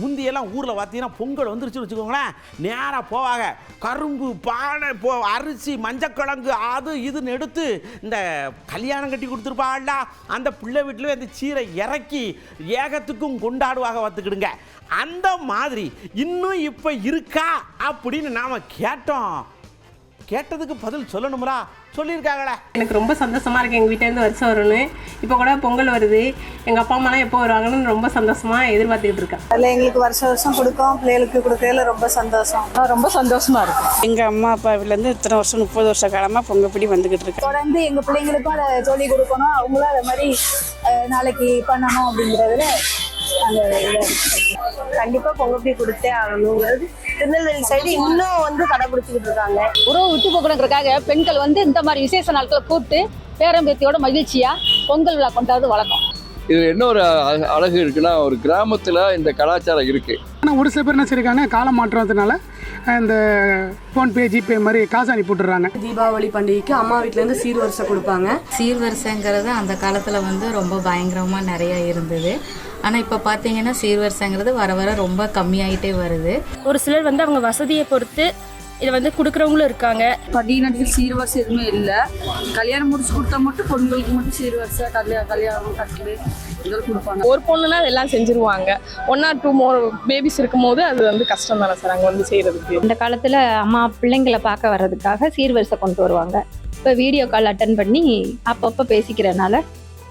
முந்தியெல்லாம் ஊரில் பார்த்தீங்கன்னா பொங்கல் வந்துருச்சுன்னு வச்சுக்கோங்களேன். நேராக போவாங்க. கரும்பு பானை போ அரிசி மஞ்சக்கிழங்கு அது இதுன்னு எடுத்து இந்த கல்யாணம் கட்டி கொடுத்துருப்பாள்ல அந்த பிள்ளை வீட்டில் அந்த சீரை இறக்கி ஏகத்துக்கும் கொண்டாடுவாக பார்த்துக்கிடுங்க. அந்த மாதிரி இன்னும் இப்போ இருக்கா அப்படின்னு நாம் கேட்டோம். கேட்டதுக்கு பதில் சொல்லணும்ரா சொல்லியிருக்காங்களே. எனக்கு ரொம்ப சந்தோஷமா இருக்கு. எங்கள் வீட்டிலேருந்து வருஷம் வரும்னு. இப்போ கூட பொங்கல் வருது. எங்கள் அப்பா அம்மாலாம் எப்போ வருவாங்கன்னு ரொம்ப சந்தோஷமா எதிர்பார்த்துக்கிட்டு இருக்கேன். அதில் எங்களுக்கு வருஷம் வருஷம் கொடுக்கோம். பிள்ளைகளுக்கு கொடுக்கறதுல ரொம்ப சந்தோஷம். ரொம்ப சந்தோஷமா இருக்கும் எங்கள் அம்மா அப்பாவிலேருந்து இத்தனை வருஷம் முப்பது வருஷ காலமாக பொங்கப்பிடி வந்துக்கிட்டு இருக்கு தொடர்ந்து எங்கள் பிள்ளைங்களுக்கும் அதை சொல்லிக் கொடுக்கணும். அவங்களும் அதை மாதிரி நாளைக்கு பண்ணணும் அப்படிங்கிறதுல நாங்கள் கண்டிப்பாக பொங்கப்படி கொடுத்தே ஆகணுங்கிறது. திருநெல்வேலி சைடு இன்னும் வந்து கடைபிடிச்சிக்கிட்டு இருக்காங்க. உறவு விட்டு போகணுங்கிறதுக்காக பெண்கள் வந்து இந்த மாதிரி விசேஷ நாட்களை கூப்பிட்டு பேரம்பேத்தியோட மகிழ்ச்சியா பொங்கல் விழா கொண்டாடுறது வழக்கம். இது என்ன ஒரு அழகு இருக்குன்னா ஒரு கிராமத்தில் இந்த கலாச்சாரம் இருக்கு. ஆனால் ஒரு சில பேர் என்ன செய்யிருக்காங்க காலம் மாற்றத்தினால இந்த ஃபோன்பே ஜிபே மாதிரி காசு அனுப்பி விட்டுறாங்க. தீபாவளி பண்டிகைக்கு அம்மா வீட்லேருந்து சீர்வரிசை கொடுப்பாங்க. சீர்வரிசைங்கிறது அந்த காலத்தில் வந்து ரொம்ப பயங்கரமாக நிறைய இருந்தது. ஆனால் இப்போ பார்த்தீங்கன்னா சீர்வரிசைங்கிறது வர வர ரொம்ப கம்மியாயிட்டே வருது. ஒரு சிலர் வந்து அவங்க வசதியை பொறுத்து இதை வந்து கொடுக்குறவங்களும் இருக்காங்க. பண்டிகை சீர்வரிசை எதுவுமே இல்லை. கல்யாணம் முடிச்சு கொடுத்தா மட்டும் பொண்ணுங்களுக்கு மட்டும் சீர்வரிசை கல்யாணம் கல்யாணம் கட்டில் இதெல்லாம் கொடுப்பாங்க. ஒரு பொண்ணுனா எல்லாம் செஞ்சுருவாங்க. One or two more babies இருக்கும் போது அது வந்து கஷ்டம் தானே சார் அங்கே வந்து செய்யறதுக்கு. இந்த காலத்தில் அம்மா பிள்ளைங்களை பார்க்க வர்றதுக்காக சீர்வரிசை கொண்டு வருவாங்க. இப்போ வீடியோ கால் அட்டன் பண்ணி அப்பப்போ பேசிக்கிறனால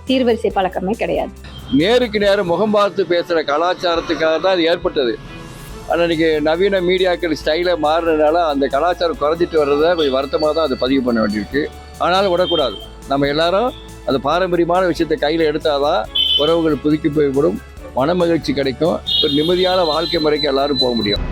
சீர்வரிசை பழக்கமே கிடையாது. நேருக்கு நேரம் முகம் பார்த்து பேசுகிற கலாச்சாரத்துக்காக தான் அது ஏற்பட்டது. ஆனால் இன்றைக்கி நவீன மீடியாக்கள் ஸ்டைலை மாறுறதுனால அந்த கலாச்சாரம் குறைஞ்சிட்டு வர்றதை கொஞ்சம் வருத்தமாக தான் அதை பதிவு பண்ண வேண்டியிருக்கு. ஆனாலும் விடக்கூடாது. நம்ம எல்லாரும் அந்த பாரம்பரியமான விஷயத்தை கையில் எடுத்தால் தான் உறவுகள் புதுக்கி போய்விடும். மன மகிழ்ச்சி கிடைக்கும். ஒரு நிம்மதியான வாழ்க்கை முறைக்கு எல்லாரும் போக முடியும்.